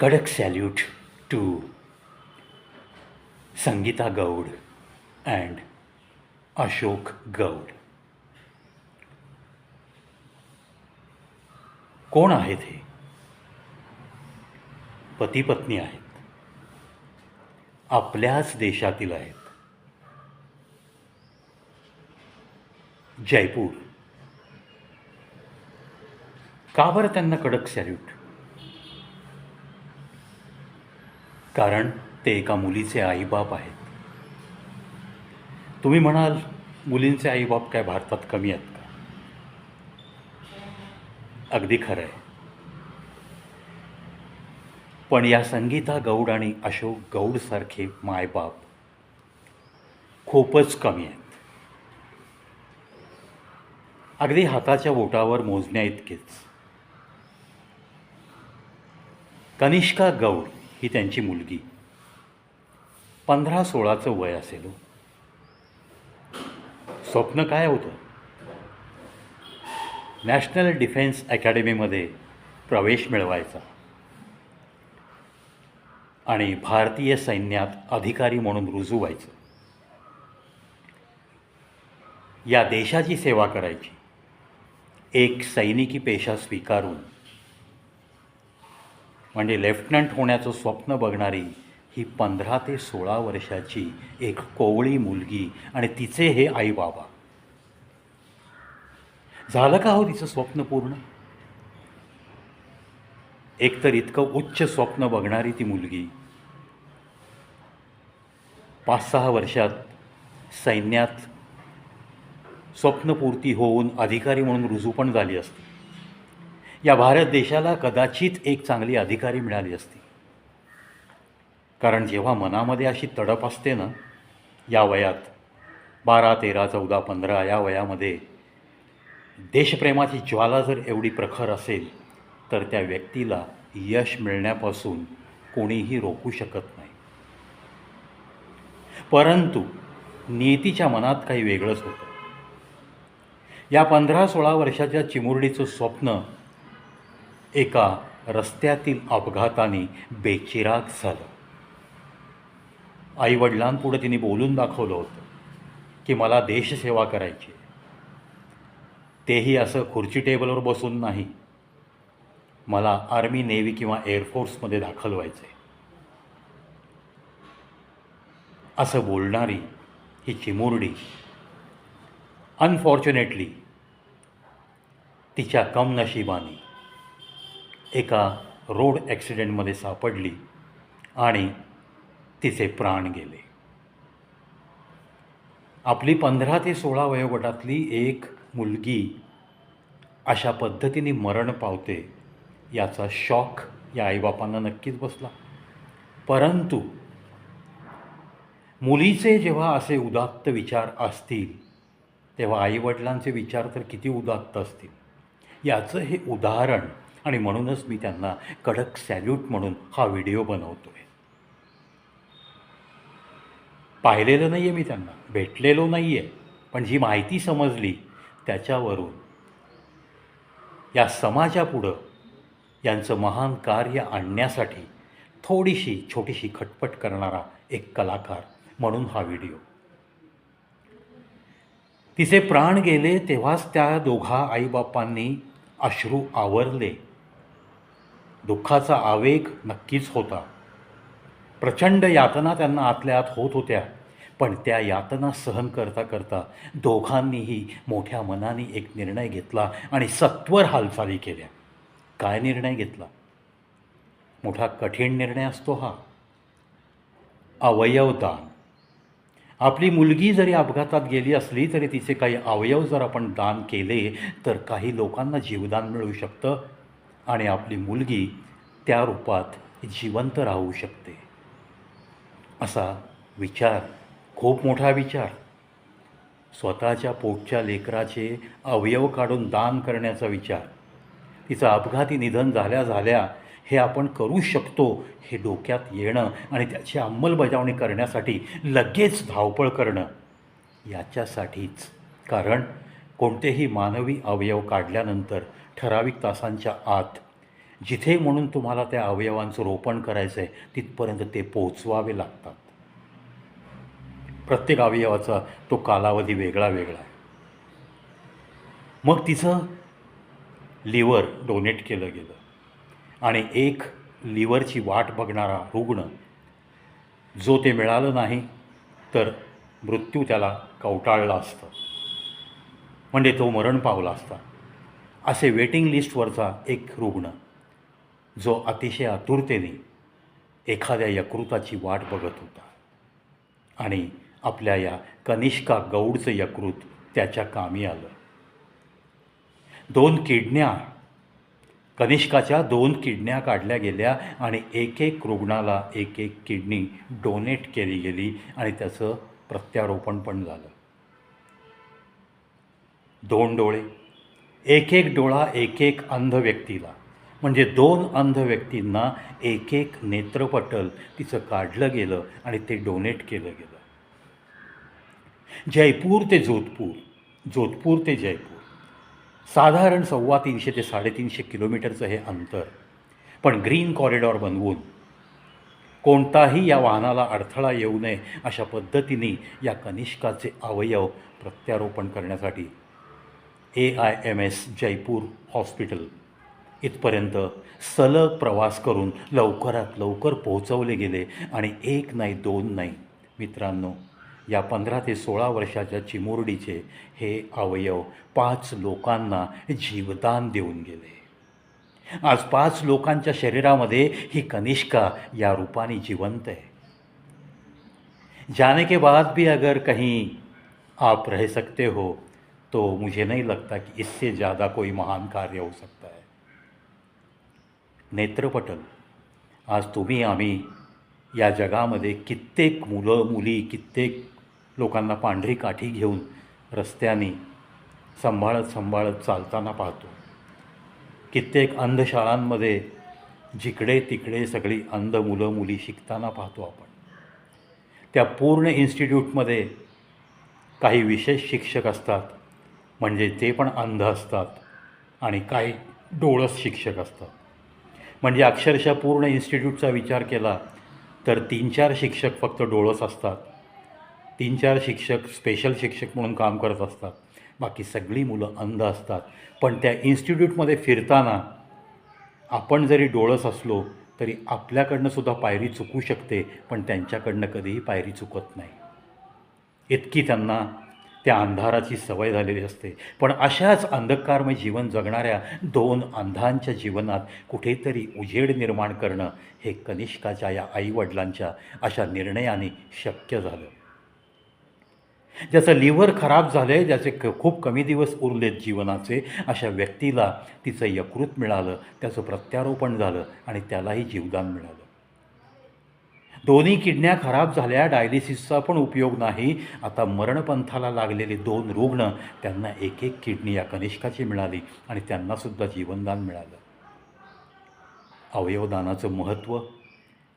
कडक salute to Sangeeta Gaud and Ashok Gaud. कोण आहेत हे? पती पत्नी आहेत. आपल्याच देशातील आहेत. जयपूर. का बरं त्यांना कडक सॅल्यूट? कारण ते एका मुलीचे आईबाप आहेत. तुम्ही म्हणाल मुलींचे आईबाप काय भारतात कमी आहेत का? अगदी खरं आहे पण या संगीता गौड आणि अशोक गौडसारखे मायबाप खूपच कमी आहेत. अगदी हाताच्या बोटावर मोजण्या इतकेच. कनिष्का गौड ही त्यांची मुलगी. पंधरा सोळाचं वय असेल हो. स्वप्न काय होतं? नॅशनल डिफेन्स अकॅडमीमध्ये प्रवेश मिळवायचा. आणि भारतीय सैन्यात अधिकारी म्हणून रुजू व्हायचं या देशाची सेवा करायची. एक सैनिकी पेशा स्वीकारून म्हणजे लेफ्टनंट होण्याचं स्वप्न बघणारी ही पंधरा ते सोळा वर्षाची एक कोवळी मुलगी आणि तिचे हे आई बाबा. झालं का हो तिचं स्वप्न पूर्ण? एकतर इतकं उच्च स्वप्न बघणारी ती मुलगी. पाच सहा वर्षात सैन्यात स्वप्नपूर्ती होऊन अधिकारी म्हणून रुजू पण झाली असती. या भारत देशाला कदाचित एक चांगली अधिकारी मिळाली असती. कारण जेव्हा मनामध्ये अशी तडप असते ना या वयात बारा तेरा चौदा पंधरा या वयामध्ये देशप्रेमाची ज्वाला जर एवढी प्रखर असेल तर त्या व्यक्तीला यश मिळण्यापासून कोणीही रोखू शकत नाही. परंतु नियतीच्या मनात काही वेगळंच होतं. या पंधरा सोळा वर्षाच्या चिमुरडीचं स्वप्न एका रस्त्यातील अपघाताने बेचिराग झालं. आईवडिलांपुढे तिने बोलून दाखवलं होतं की मला देशसेवा करायची आहे. तेही असं खुर्ची टेबलवर बसून नाही. मला आर्मी नेव्ही किंवा एअरफोर्समध्ये दाखल व्हायचं आहे असं बोलणारी ही चिमुरडी अनफॉर्च्युनेटली तिच्या कमनशिबाने एका रोड ॲक्सिडेंटमध्ये सापडली आणि तिचे प्राण गेले. आपली पंधरा ते सोळा वयोगटातली एक मुलगी अशा पद्धतीने मरण पावते याचा शॉक या आईबापांना नक्कीच बसला. परंतु मुलीचे जेव्हा असे उदात्त विचार असतील तेव्हा आईवडिलांचे विचार तर किती उदात्त असतील? याचं हे उदाहरण आणि म्हणूनच मी त्यांना कडक सॅल्यूट म्हणून हा व्हिडिओ बनवतो आहे पाहिलेलं नाही आहे मी त्यांना भेटलेलो नाही आहे पण जी माहिती समजली त्याच्यावरून. या समाजापुढं यांचं महान कार्य आणण्यासाठी थोडीशी छोटीशी खटपट करणारा एक कलाकार म्हणून हा व्हिडिओ तिचे प्राण गेले तेव्हाच त्या दोघा आईबापांनी अश्रू आवरले. दुःखाचा आवेग नक्कीच होता. प्रचंड यातना त्यांना आतल्या आत होत होत्या. पण त्या यातना सहन करता करता दोघांनीही मोठ्या मनाने एक निर्णय घेतला आणि सत्वर हालचाली केल्या. काय निर्णय घेतला? मोठा कठीण निर्णय असतो हा. अवयवदान. आपली मुलगी जरी अपघातात गेली असली तरी तिचे काही अवयव जर आपण दान केले तर काही लोकांना जीवदान मिळू शकतं आणि आपली मुलगी त्या रूपात जिवंत राहू शकते. असा विचार खूप मोठा विचार. स्वतःच्या पोटच्या लेकराचे अवयव काढून दान करण्याचा विचार. तिचं अपघाती निधन झाल्या झाल्या हे आपण करू शकतो हे डोक्यात येणं आणि त्याची अंमलबजावणी करण्यासाठी लगेच धावपळ करणं याच्यासाठीच. कारण कोणतेही मानवी अवयव काढल्यानंतर ठराविक तासांच्या आत जिथे म्हणून तुम्हाला त्या अवयवांचं रोपण करायचं आहे तिथपर्यंत ते पोचवावे लागतात. प्रत्येक अवयवाचा तो कालावधी वेगळा वेगळा आहे. मग तिचं लिव्हर डोनेट केलं गेलं. आणि एक लिव्हरची वाट बघणारा रुग्ण जो ते मिळालं नाही तर मृत्यू त्याला कवटाळला असतं. म्हणजे तो मरण पावला असता. असे वेटिंग लिस्टवरचा एक रुग्ण जो अतिशय आतुरतेने एखाद्या यकृताची वाट बघत होता. आणि आपल्या या कनिष्का गौडचं यकृत त्याच्या कामी आलं. दोन किडण्या कनिष्काच्या दोन किडण्या काढल्या गेल्या आणि एक एक रुग्णाला एक एक किडनी डोनेट केली गेली आणि त्याचं प्रत्यारोपण पण झालं. दोन डोळे एक एक डोळा एक एक अंध व्यक्तीला. म्हणजे दोन अंध व्यक्तींना एक एक नेत्रपटल तिचं काढलं गेलं आणि ते डोनेट केलं गेलं. जयपूर ते जोधपूर जोधपूर ते जयपूर. साधारण सव्वा तीनशे ते साडेतीनशे किलोमीटरचं हे अंतर. पण ग्रीन कॉरिडॉर बनवून कोणताही या वाहनाला अडथळा येऊ नये अशा पद्धतीने या कनिष्काचे अवयव प्रत्यारोपण करण्यासाठी A I M S Jaipur hospital इथपर्यंत सलग प्रवास करून लवकरात लवकर पोहोचवले गेले आणि एक नाही दोन नाही. मित्रांनो या पंधरा ते सोळा वर्षाच्या चिमुरडीचे हे अवयव पाच लोकांना जीवदान देऊन गेले. आज पाच लोकांच्या शरीरामध्ये ही कनिष्का या रूपाने जिवंत आहे. जाने के बाद भी अगर कहीं आप रह सकते हो तो मुझे नहीं लगता कि इससे ज़्यादा कोई महान कार्य हो सकता है। नेत्रपटल. आज तुम्ही आम्ही या जगामध्ये कित्येक मुलं मुली कित्येक लोकांना पांढरी काठी घेऊन रस्त्याने सांभाळत सांभाळत चालताना पाहतो. कित्येक अंधशाळांमध्ये जिकडे तिकडे सगळी अंध मुलं मुली शिकताना पाहतो आपण. त्या पूर्ण इन्स्टिट्यूटमध्ये काही विशेष शिक्षक असतात म्हणजे ते पण अंध असतात आणि काही डोळस शिक्षक असतात. म्हणजे अक्षरशः पूर्ण इन्स्टिट्यूटचा विचार केला तर तीन चार शिक्षक फक्त डोळस असतात. तीन चार शिक्षक स्पेशल शिक्षक म्हणून काम करत असतात. बाकी सगळी मुलं अंध असतात. पण त्या इन्स्टिट्यूटमध्ये फिरताना आपण जरी डोळस असलो तरी आपल्याकडनं सुद्धा पायरी चुकू शकते पण त्यांच्याकडनं कधीही पायरी चुकत नाही. इतकी त्यांना त्या अंधाराची सवय झालेली असते. पण अशाच अंधकारमय जीवन जगणाऱ्या दोन अंधांच्या जीवनात कुठेतरी उजेड निर्माण करणं हे कनिष्काच्या या आईवडिलांच्या अशा निर्णयाने शक्य झालं. ज्याचं लिव्हर खराब झालं आहे ज्याचे क खूप कमी दिवस उरलेत जीवनाचे अशा व्यक्तीला तिचं यकृत मिळालं त्याचं प्रत्यारोपण झालं आणि त्यालाही जीवदान मिळालं. दोन्ही किडन्या खराब झाल्या डायलिसिसचा पण उपयोग नाही. आता मरणपंथाला लागलेले दोन रुग्ण त्यांना एक एक किडनी या कनिष्काची मिळाली आणि त्यांनासुद्धा जीवनदान मिळालं. अवयवदानाचं महत्त्व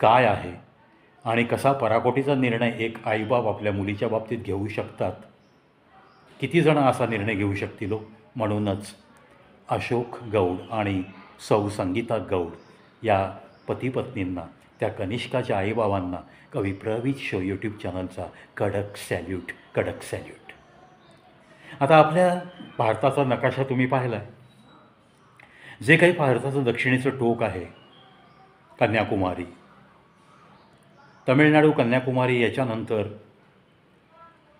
काय आहे आणि कसा पराकोटीचा निर्णय एक आईबाप आपल्या मुलीच्या बाबतीत घेऊ शकतात? किती जण असा निर्णय घेऊ शकतील हो? म्हणूनच अशोक गौड आणि सौ संगीता गौड या पतीपत्नींना त्या कनिष्काच्या आईबाबांना कवी प्रवीत शो यूट्यूब चॅनलचा कडक सॅल्यूट कडक सॅल्यूट आता आपल्या भारताचा नकाशा तुम्ही पाहिला आहे जे काही भारताचं दक्षिणेचं टोक आहे कन्याकुमारी. तमिळनाडू कन्याकुमारी याच्यानंतर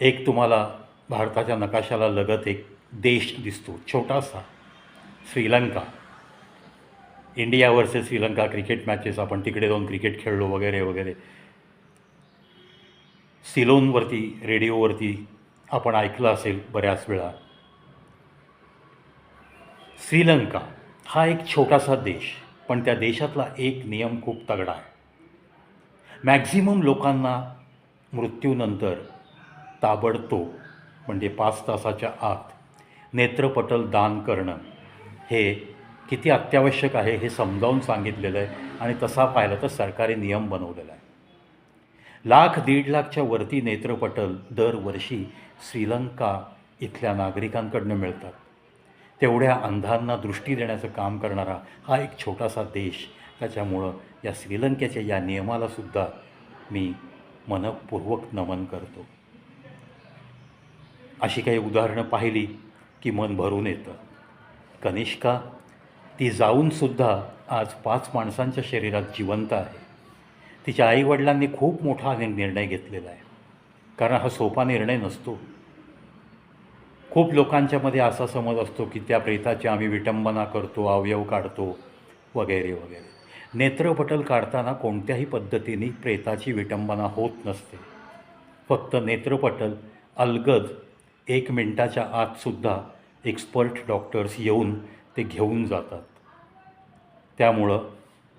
एक तुम्हाला भारताच्या नकाशाला लगत एक देश दिसतो छोटासा Sri Lanka. India versus Sri Lanka cricket matches आपण तिकडे जाऊन क्रिकेट खेळलो वगैरे वगैरे. सिलोनवरती रेडिओवरती आपण ऐकलं असेल बऱ्याच वेळा. श्रीलंका हा एक छोटासा देश पण त्या देशातला एक नियम खूप तगडा आहे. मॅक्झिमम लोकांना मृत्यूनंतर ताबडतोब म्हणजे पाच तासाच्या आत नेत्रपटल दान करणं हे किती अत्यावश्यक आहे हे समजावून सांगितलेलं आहे. आणि तसा पाहिलं तर सरकारी नियम बनवलेला आहे. लाख दीड लाखच्या वरती नेत्रपटल दरवर्षी श्रीलंका इथल्या नागरिकांकडनं मिळतात. तेवढ्या अंधांना दृष्टी देण्याचं काम करणारा हा एक छोटासा देश. त्याच्यामुळं या श्रीलंकेच्या या नियमालासुद्धा मी मनपूर्वक नमन करतो. अशी काही उदाहरणं पाहिली की मन भरून येतं. कनिष्का ती जाऊनसुद्धा आज पाच माणसांच्या शरीरात जिवंत आहे. तिच्या आईवडिलांनी खूप मोठा निर्णय घेतलेला आहे. कारण हा सोपा निर्णय नसतो. खूप लोकांच्यामध्ये असा समज असतो की त्या प्रेताची आम्ही विटंबना करतो अवयव काढतो वगैरे वगैरे. नेत्रपटल काढताना कोणत्याही पद्धतीने प्रेताची विटंबना होत नसते. फक्त नेत्रपटल अलगद एक मिनटाच्या आतसुद्धा एक्सपर्ट डॉक्टर्स येऊन ते घेऊन जातात. त्यामुळं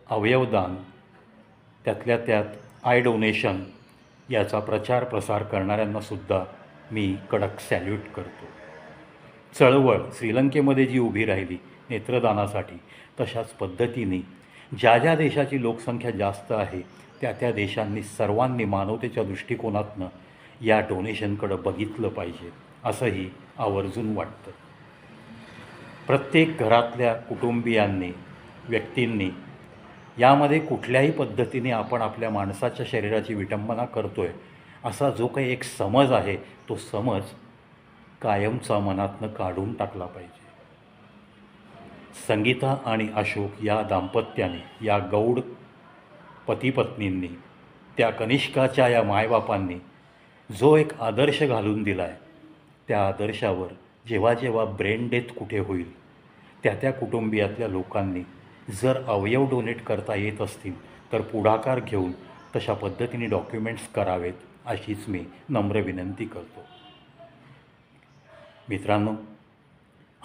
अवयवदान त्यातल्या त्यात आय डोनेशन याचा प्रचार प्रसार करणाऱ्यांनासुद्धा मी कडक सॅल्यूट करतो. चळवळ श्रीलंकेमध्ये जी उभी राहिली नेत्रदानासाठी तशाच पद्धतीने ज्या ज्या देशाची लोकसंख्या जास्त आहे त्या त्या देशांनी सर्वांनी मानवतेच्या दृष्टिकोनातनं या डोनेशनकडं बघितलं पाहिजे असंही आवर्जून वाटतं. प्रत्येक घरातल्या कुटुंबियांनी व्यक्तींनी यामध्ये कुठल्याही पद्धतीने आपण आपल्या माणसाच्या शरीराची विटंबना करतो आहे असा जो काही एक समज आहे तो समज कायमचा मनातनं काढून टाकला पाहिजे. संगीता आणि अशोक या दाम्पत्याने या गौड पतीपत्नींनी त्या कनिष्काच्या या मायबापांनी जो एक आदर्श घालून दिला आहे त्या आदर्शावर जेव्हा जेव्हा ब्रेन डेथ कुठे होईल त्या त्या कुटुंबियातल्या लोकांनी जर अवयव डोनेट करता येत असतील तर पुढाकार घेऊन तशा पद्धतीने डॉक्युमेंट्स करावेत अशीच मी नम्र विनंती करतो. मित्रांनो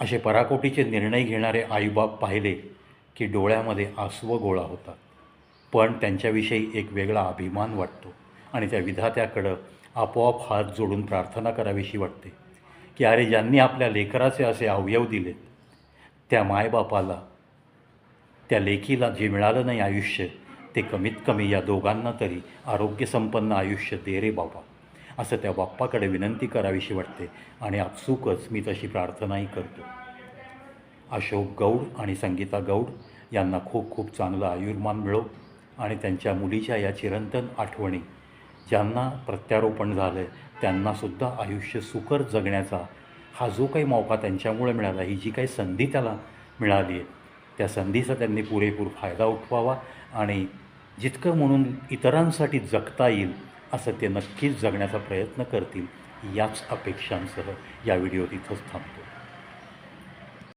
असे पराकोटीचे निर्णय घेणारे आईबाप पाहिले की डोळ्यामध्ये आसवं गोळा होतात. पण त्यांच्याविषयी एक वेगळा अभिमान वाटतो आणि त्या विधात्याकडं आपोआप हात जोडून प्रार्थना करावीशी वाटते. की अरे ज्यांनी आपल्या लेकराचे असे अवयव दिलेत. त्या मायबापाला त्या लेकीला जे मिळालं नाही आयुष्य ते कमीत कमी या दोघांना तरी आरोग्यसंपन्न आयुष्य दे रे बाबा. असं त्या बाप्पाकडे विनंती करावीशी वाटते आणि आपसूकच मी तशी प्रार्थनाही करतो. अशोक गौड आणि संगीता गौड यांना खूप खूप चांगलं आयुर्मान मिळो आणि त्यांच्या मुलीच्या या चिरंतन आठवणी ज्यांना प्रत्यारोपण झालं आहे त्यांनासुद्धा आयुष्य सुकर जगण्याचा हा जो काही मौका त्यांच्यामुळे मिळाला ही जी काही संधी त्याला मिळाली आहे त्या संधीचा त्यांनी पुरेपूर फायदा उठवावा आणि जितकं म्हणून इतरांसाठी जगता येईल असं ते नक्कीच जगण्याचा प्रयत्न करतील याच अपेक्षांसह या व्हिडिओ तिथंच थांबतो.